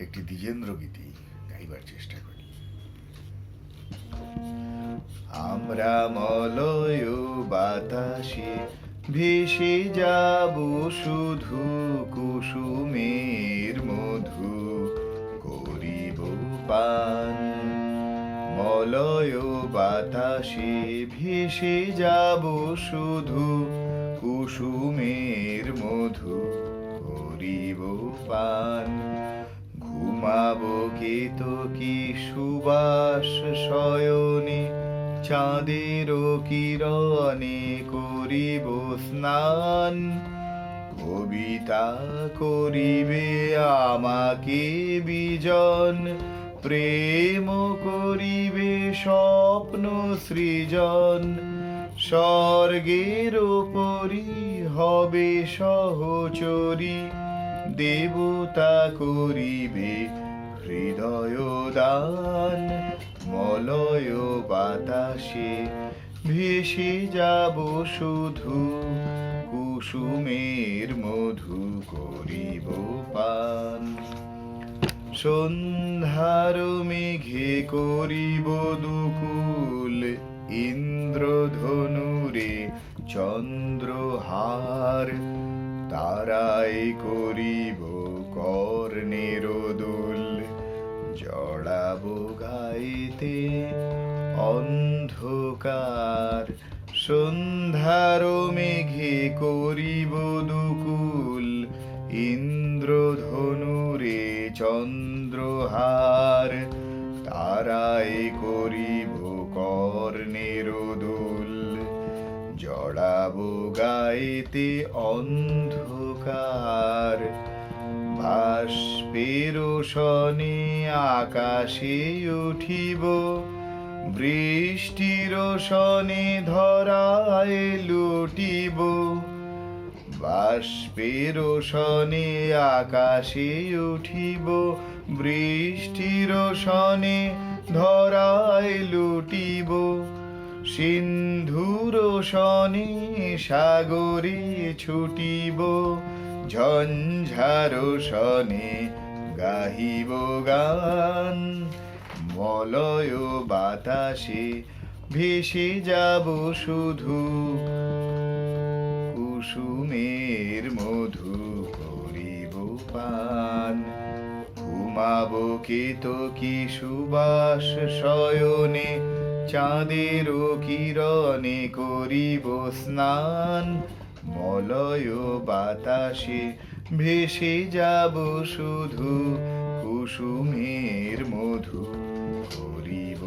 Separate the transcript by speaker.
Speaker 1: একটি দ্বিজেন্দ্র গীতি গাইবার চেষ্টা করি। আমরা মলয় বাতাসে ভেসে যাব শুধু কুসুমের মধু, করিব পান। মলয় বাতাসে ভেসে যাব শুধু কুসুমের মধু, করিব পান। ঘুমাবো কেতো কি সুবাস শয়নে? চাঁদের কিরণে করিব স্নান। কবিতা করিবে আমাকে বিজন। প্রেম করিবে স্বপ্ন সৃজন। স্বর্গের উপরি হবে সহচরী। দেবতা করিবে হৃদয় দান, মলয় বাতাসে ভেসে যাব শুধু, কুসুমের মধু করিব পান। সন্ধ্যার মেঘে করিব দুকুল, ইন্দ্রধনুরে চন্দ্রহার। তারাই করিব কর্ণের দোল জড়াবো গাইতে অন্ধকার, সন্ধ্যার মেঘে করিব দুকুল, ইন্দ্রধনুরে চন্দ্রহার, তারাই করিব কর্ণের জড়াবো গাইতে অন্ধকার। বাষ্পের শনে আকাশে উঠিব। বৃষ্টির শনে ধরায় লুটিব। বাষ্পের শনে আকাশে উঠিব। বৃষ্টির শনে ধরায় লুটিব। সিন্ধুর শনি সাগরে ছুটিব, ঝঞ্ঝার শনে গাহিব গান। মলয় বাতাসে ভেসে যাব শুধু, কুসুমের মধু করিব পান। ঘুমাবো কেতো কি সুবাস শয়নে চাঁদের কিরণে করিব স্নান। মলয় বাতাসে ভেসে যাব শুধু কুসুমের মধু করিব